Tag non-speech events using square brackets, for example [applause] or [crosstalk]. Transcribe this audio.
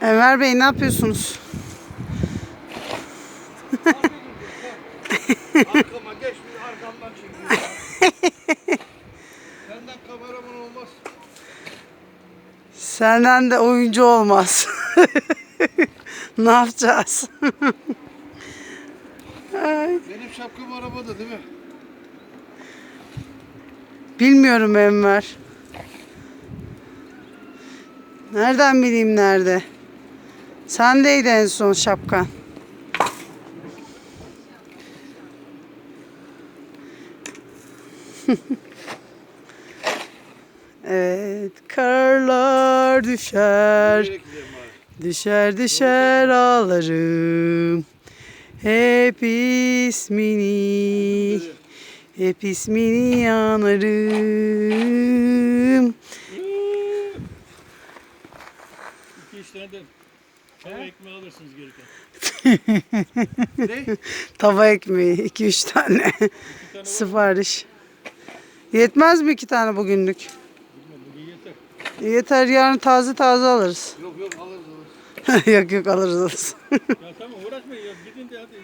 Enver Bey ne yapıyorsunuz? Arkama geç bir arkamdan çekiyor. Senden [laughs] kameraman olmaz. Senden de oyuncu olmaz. [laughs] ne yapacağız? [laughs] Benim şapkam arabada değil mi? Bilmiyorum Enver. Nereden bileyim nerede? Sendeydi en son şapkan. [laughs] evet, karlar düşer. Düşer düşer ağlarım Hep ismini Hep ismini yanarım İki de [laughs] tava ekmeği alırsınız gelirken. Ne? Tava ekmeği 2-3 tane İki tane. [laughs] Sipariş Yetmez mi iki tane bugünlük? Bilmem bugün yeter. Yeter yarın taze taze alırız Yok yok alırız alırız. [laughs] Yok yok alırız alırız Ya tamam uğraşmayın ya. Gidin de hadi